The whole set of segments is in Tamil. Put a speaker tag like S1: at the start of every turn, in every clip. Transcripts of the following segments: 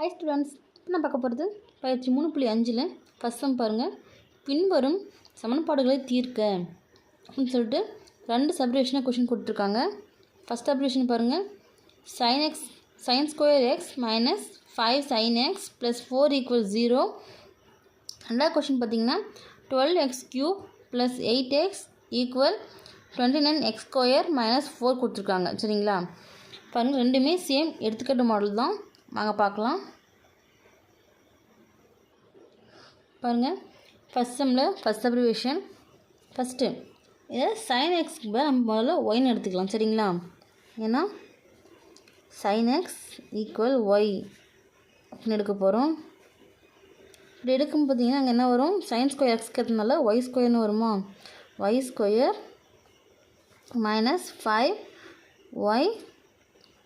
S1: ஹை ஸ்டூடெண்ட்ஸ் இப்போ நான் பார்க்க போகிறது பயிற்சி மூணு புள்ளி அஞ்சில் ஃபஸ்ட் சம் பாருங்கள் பின்வரும் சமன்பாடுகளை தீர்க்க அப்படின்னு சொல்லிட்டு ரெண்டு சப்ரேஷனாக கொஷின் கொடுத்துருக்காங்க. ஃபஸ்ட் சப்ரிவேஷன் பாருங்கள் sine x sine square x minus five sine x plus four equal zero ரெண்டாவது கொஷின் பார்த்தீங்கன்னா twelve x cube plus eight x equal twenty nine x square minus four கொடுத்துருக்காங்க. சரிங்களா? பாருங்கள் ரெண்டுமே சேம் எடுத்துக்காட்டு மாடல் தான். வாங்க பார்க்கலாம். பாருங்கள் ஃபஸ்ட் செம்மில் ஃபஸ்ட் அப்ரிவேஷன் ஃபஸ்ட்டு இதை சைன் எக்ஸ்க்கு நம்ம முதல்ல ஒய்னு எடுத்துக்கலாம் சரிங்களா? ஏன்னா சைன் எக்ஸ் ஈக்குவல் ஒய் அப்படின்னு எடுக்க போகிறோம் இப்படி எடுக்கும் பார்த்தீங்கன்னா அங்கே என்ன வரும்? சைன் ஸ்கொயர் எக்ஸ்க்கிறதுனால ஒய் ஸ்கொயர்னு வருமா? Y square minus five y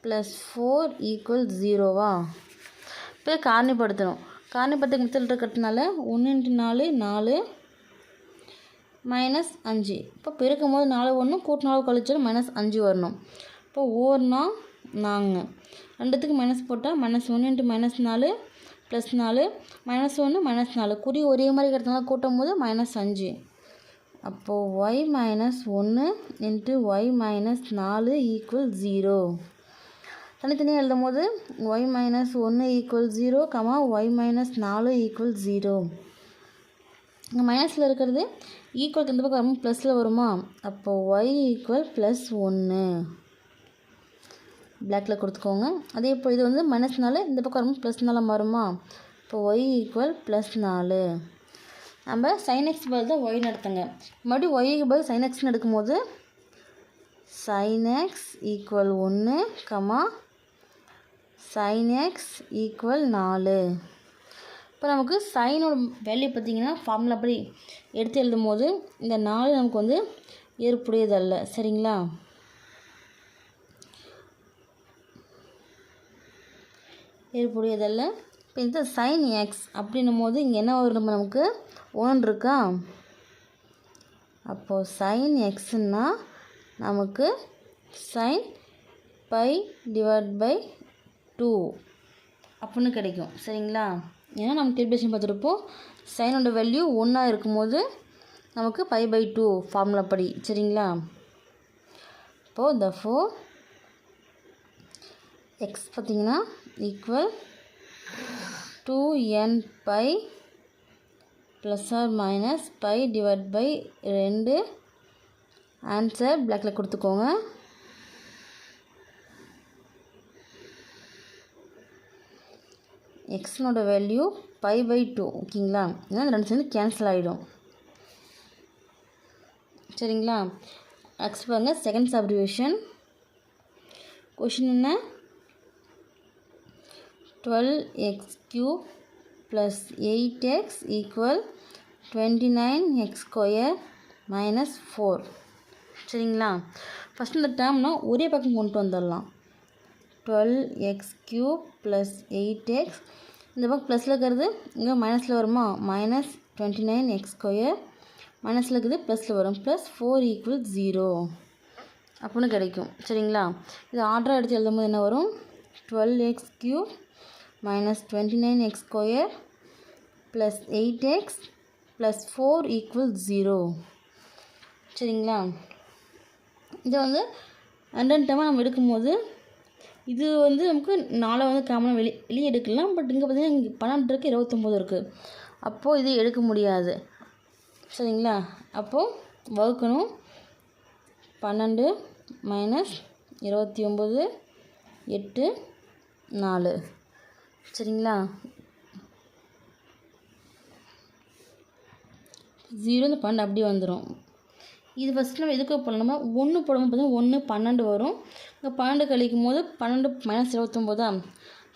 S1: plus four equal ஜீரோவா இப்போ காரணிப்படுத்தணும். காரணிப்படுத்த மெத்தட் இருக்கிறதுனால ஒன்று இன்ட்டு நாலு நாலு மைனஸ் அஞ்சு. இப்போ பெருக்கும் போது நாலு ஒன்று கூட்டு நாலு கழிச்சாலும் மைனஸ் அஞ்சு வரணும். இப்போ ஓர்னா நாங்கள் ரெண்டுத்துக்கு மைனஸ் போட்டால் மைனஸ் ஒன்று இன்ட்டு மைனஸ் நாலு ப்ளஸ் நாலு மைனஸ் ஒன்று மைனஸ் நாலு. குறி ஒரே மாதிரி இருக்கிறதுனால கூட்டும் போது மைனஸ் அஞ்சு. அப்போது ஒய் மைனஸ் ஒன்று இன்ட்டு ஒய் மைனஸ் நாலு ஈக்குவல் ஜீரோ தனித்தனியாக எழுதும் போது ஒய் மைனஸ் ஒன்று equal zero comma y minus நாலு ஈக்குவல் ஜீரோ இங்கே மைனஸில் இருக்கிறது ஈக்குவல் இந்த பக்கம் வரும்போது ப்ளஸில் வருமா? அப்போது ஒய் ஈக்குவல் ப்ளஸ் ஒன்று பிளாக்கில் கொடுத்துக்கோங்க. அதே இப்போ இது வந்து மைனஸ் நாலு இந்த பக்கம் வரும்போது ப்ளஸ் நாலு மாறுமா? இப்போ ஒய் ஈக்குவல் ப்ளஸ் நாலு. நம்ம சைன் எக்ஸ் பதில் தான் ஒய் நடத்துங்க மறுபடியும் ஒய்க்கு பதில் சைன் எக்ஸ்னு எடுக்கும்போது சைன் எக்ஸ் ஈக்குவல் ஒன்று கமா சைன் எக்ஸ் ஈக்குவல் நாலு. இப்போ நமக்கு சைனோட வேல்யூ பார்த்திங்கன்னா ஃபார்முலா படி எடுத்து எழுதும் போது இந்த நாலு நமக்கு வந்து ஏற்புடையதல்ல. சரிங்களா? ஏற்புடையதல்ல. இப்போ இந்த சைன் எக்ஸ் அப்படின்னும் போது இங்கே என்ன வரும் நமக்கு? ஒன் இருக்கா? அப்போது சைன் எக்ஸ்னா நமக்கு sine pi divide by two. அப்படின்னு கிடைக்கும். சரிங்களா? ஏன்னா நம்ம டெலிபிளேஷன் பார்த்துருப்போம். சைனோட வேல்யூ ஒன்றா இருக்கும்போது நமக்கு ஃபைவ் பை டூ ஃபார்முலா படி. சரிங்களா? இப்போது த ஃபோர் எக்ஸ் பார்த்திங்கன்னா equal two n pi plus or minus pi divide by ரெண்டு. ஆன்சர் பிளாக்கில் கொடுத்துக்கோங்க. எக்ஸனோட வேல்யூ பை பை டூ ஓகேங்களா ஏன்னா ரெண்டு சேர்ந்து கேன்சல் ஆகிடும் சரிங்களா? நெக்ஸ்ட் பாருங்கள் செகண்ட் சப்ரிவேஷன் கொஷின் என்ன? Twelve x cube plus eight x equal twenty nine x square minus four சரிங்களா? ஃபஸ்ட் இந்த டேர்ம்னா ஒரே பக்கம் கொண்டு வந்துடலாம். Twelve x cube plus eight x இந்த பக்கம் ப்ளஸில் இருக்கிறது இங்கே மைனஸில் வருமா? Minus twenty nine x square மைனஸில் இருக்குது ப்ளஸில் வரும். ப்ளஸ் ஃபோர் ஈக்குவல் ஜீரோ அப்படின்னு கிடைக்கும். சரிங்களா? இது ஆர்டராக எடுத்து எழுதும் போது என்ன வரும்? Twelve x cube minus twenty nine x square plus eight x plus four equal zero சரிங்களா? இதை வந்து ரெண்டு டைமாக நம்ம எடுக்கும்போது இது வந்து நமக்கு நாளை வந்து காமனாக வெளி வெளியே எடுக்கலாம். பட் இங்கே பார்த்தீங்கன்னா இங்கே பன்னெண்டு இருக்குது இருபத்தொம்போது இருக்குது அப்போது இது எடுக்க முடியாது. சரிங்களா? அப்போது வகுக்கணும். பன்னெண்டு மைனஸ் இருபத்தி ஒம்பது எட்டு நாலு. சரிங்களா? ஜீரோ இந்த பன்னெண்டு அப்படியே வந்துடும் இது ஃபஸ்ட்டு நம்ம எதுக்கு போடணுமா ஒன்று போடும்போது பார்த்தீங்கன்னா ஒன்று பன்னெண்டு வரும். இங்கே பன்னெண்டு கழிக்கும் போது பன்னெண்டு மைனஸ் இருபத்தொம்போதா?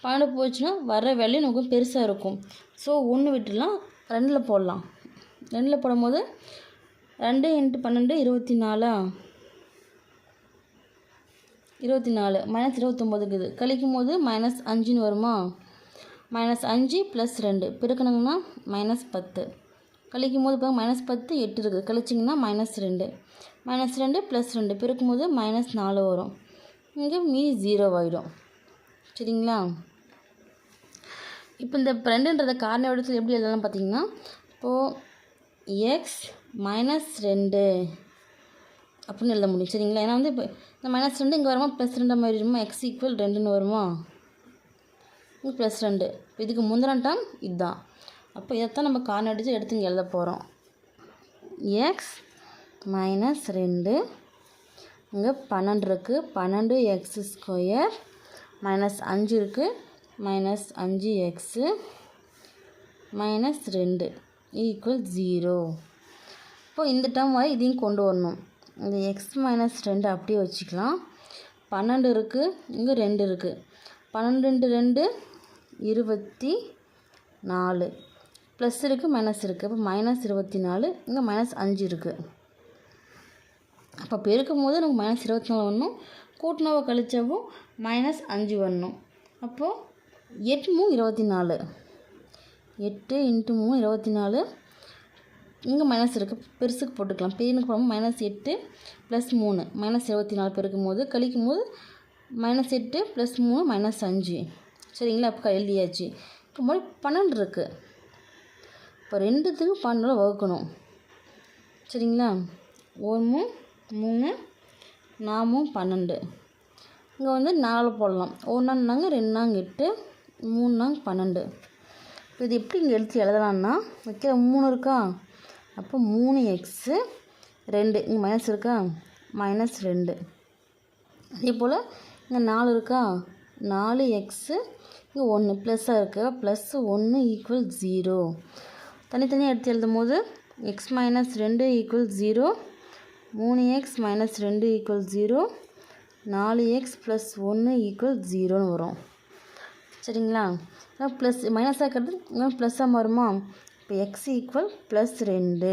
S1: பன்னெண்டு போச்சுன்னா வர வேலையும் நமக்கு பெருசாக இருக்கும். ஸோ ஒன்று விட்டுடலாம் ரெண்டில் போடலாம். ரெண்டில் போடும்போது ரெண்டு இன்ட்டு பன்னெண்டு இருபத்தி நாலா இருபத்தி நாலு மைனஸ் இருபத்தொம்போதுக்குது கழிக்கும் போது மைனஸ் அஞ்சுன்னு வருமா? மைனஸ் அஞ்சு ப்ளஸ் ரெண்டு. பெருக்கணுங்கன்னா மைனஸ் பத்து. கழிக்கும் போது இப்போ மைனஸ் பத்து எட்டு இருக்குது கழிச்சிங்கன்னா மைனஸ் ரெண்டு. மைனஸ் ரெண்டு ப்ளஸ் ரெண்டு. பிறக்கும் போது மைனஸ் நாலு வரும். இங்கே மீ ஜீரோ ஆகிடும் சரிங்களா? இப்போ இந்த ரெண்டுன்றத காரண இடத்துல எப்படி எழுதலாம் பார்த்தீங்கன்னா இப்போது எக்ஸ் மைனஸ் ரெண்டு அப்படின்னு எழுத முடியும். சரிங்களா? ஏன்னா வந்து இப்போ இந்த மைனஸ் ரெண்டு இங்கே வருமா? ப்ளஸ் ரெண்டு மாதிரி வருமா எக்ஸ் ஈக்குவல் ரெண்டுன்னு வருமா? இங்கே ப்ளஸ் ரெண்டு. இப்போ இதுக்கு முந்தின டம் இதுதான் அப்போ இதைத்தான் நம்ம காரணம் அடித்து எடுத்து இங்கே எழுத போகிறோம் எக்ஸ் மைனஸ் ரெண்டு. இங்கே பன்னெண்டு இருக்குது பன்னெண்டு எக்ஸ் ஸ்கொயர் மைனஸ் அஞ்சு இருக்குது மைனஸ் அஞ்சு எக்ஸு மைனஸ் ரெண்டு ஈக்குவல் ஜீரோ இப்போ இந்த டேர்ம் வரை இதையும் கொண்டு வரணும். இந்த எக்ஸ் மைனஸ் ரெண்டு அப்படியே வச்சுக்கலாம். பன்னெண்டு இருக்குது இங்கே ரெண்டு இருக்குது பன்னெண்டு ரெண்டு ரெண்டு இருபத்தி நாலு. ப்ளஸ் இருக்குது மைனஸ் இருக்குது அப்போ மைனஸ் இருபத்தி நாலு இங்கே மைனஸ் அஞ்சு இருக்குது அப்போ பெருக்கும் போது நமக்கு மைனஸ் இருபத்தி நாலு வரணும். கூட்டினவோ கழிச்சவும் மைனஸ் அஞ்சு வரணும். அப்போது எட்டு மூணு இருபத்தி நாலு எட்டு இன்ட்டு மூணு இருபத்தி நாலு இங்கே மைனஸ் இருக்குது பெருசுக்கு போட்டுக்கலாம். பெரியனுக்கு போடும்போது மைனஸ் எட்டு ப்ளஸ் மூணு. மைனஸ் இருபத்தி நாலு பெருக்கும் போது கழிக்கும் போது மைனஸ் எட்டு ப்ளஸ் மூணு மைனஸ் அஞ்சு. சரிங்களா? அப்போ எழுதியாச்சு. இப்போ மாதிரி பன்னெண்டு இருக்குது இப்போ ரெண்டுத்துக்கும் பன்னெண்டு வகுக்கணும். சரிங்களா? ஒன்று மூணு நாமும் பன்னெண்டு. இங்கே வந்து நாலு போடலாம். ஒன்றாங்க ரெண்டாங்க எட்டு மூணாங்க பன்னெண்டு. இப்போ இது எப்படி இங்கே எழுத்து எழுதலாம்னா வைக்கிற மூணு இருக்கா? அப்போ மூணு எக்ஸு ரெண்டு. இங்கே மைனஸ் இருக்கா? மைனஸ் ரெண்டு. அதே போல் இங்கே நாலு இருக்கா? நாலு எக்ஸு இங்கே ஒன்று. ப்ளஸ்ஸாக இருக்கா. ப்ளஸ் ஒன்று ஈக்குவல் ஜீரோ தனித்தனியாக எடுத்து எழுதும் போது எக்ஸ் மைனஸ் ரெண்டு ஈக்குவல் ஜீரோ மூணு எக்ஸ் மைனஸ் ரெண்டு ஈக்குவல் ஜீரோ நாலு எக்ஸ் ப்ளஸ் ஒன்று ஈக்குவல் ஜீரோன்னு வரும். சரிங்களா? ப்ளஸ் மைனஸாக இருக்கிறது ப்ளஸ்ஸாக மாறுமா? இப்போ எக்ஸ் ஈக்குவல் ப்ளஸ் ரெண்டு.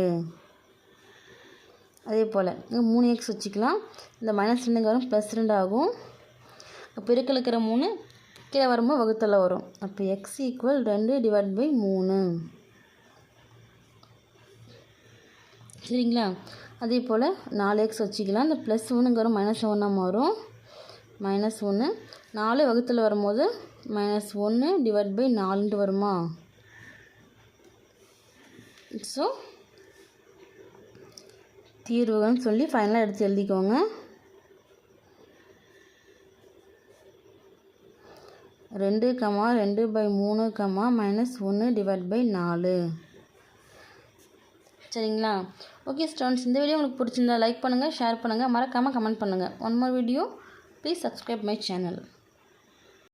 S1: அதே போல் இங்கே மூணு எக்ஸ் வச்சுக்கலாம். இந்த மைனஸ் ரெண்டுங்க வரும் ப்ளஸ் ரெண்டு ஆகும். பெருக்கல் இருக்கிற மூணு கீழே வரும்போது வகுத்தல வரும். அப்போ எக்ஸ் ஈக்குவல் ரெண்டு டிவைட் பை மூணு. சரிங்களா? அதே போல் நாலு எக்ஸ் வச்சுக்கலாம். இந்த ப்ளஸ் ஒன்றுங்க வரும் மைனஸ் ஒன்னாக மாறும். மைனஸ் ஒன்று நாலு வகுத்தில் வரும்போது மைனஸ் ஒன்று டிவைட் பை நாலுன்ட்டு வருமா? ஸோ தீர்வுகள்னு சொல்லி ஃபைனலாக எடுத்து எழுதிக்கோங்க. ரெண்டு கமா ரெண்டு பை மூணு கமா மைனஸ் ஒன்று டிவைட் பை நாலு. சரிங்களா? ஓகே ஸ்டூடெண்ட்ஸ் இந்த வீடியோ உங்களுக்கு பிடிச்சிருந்தா லைக் பண்ணுங்கள் ஷேர் பண்ணுங்கள் மறக்காமல் கமெண்ட் பண்ணுங்கள் one more video please subscribe my channel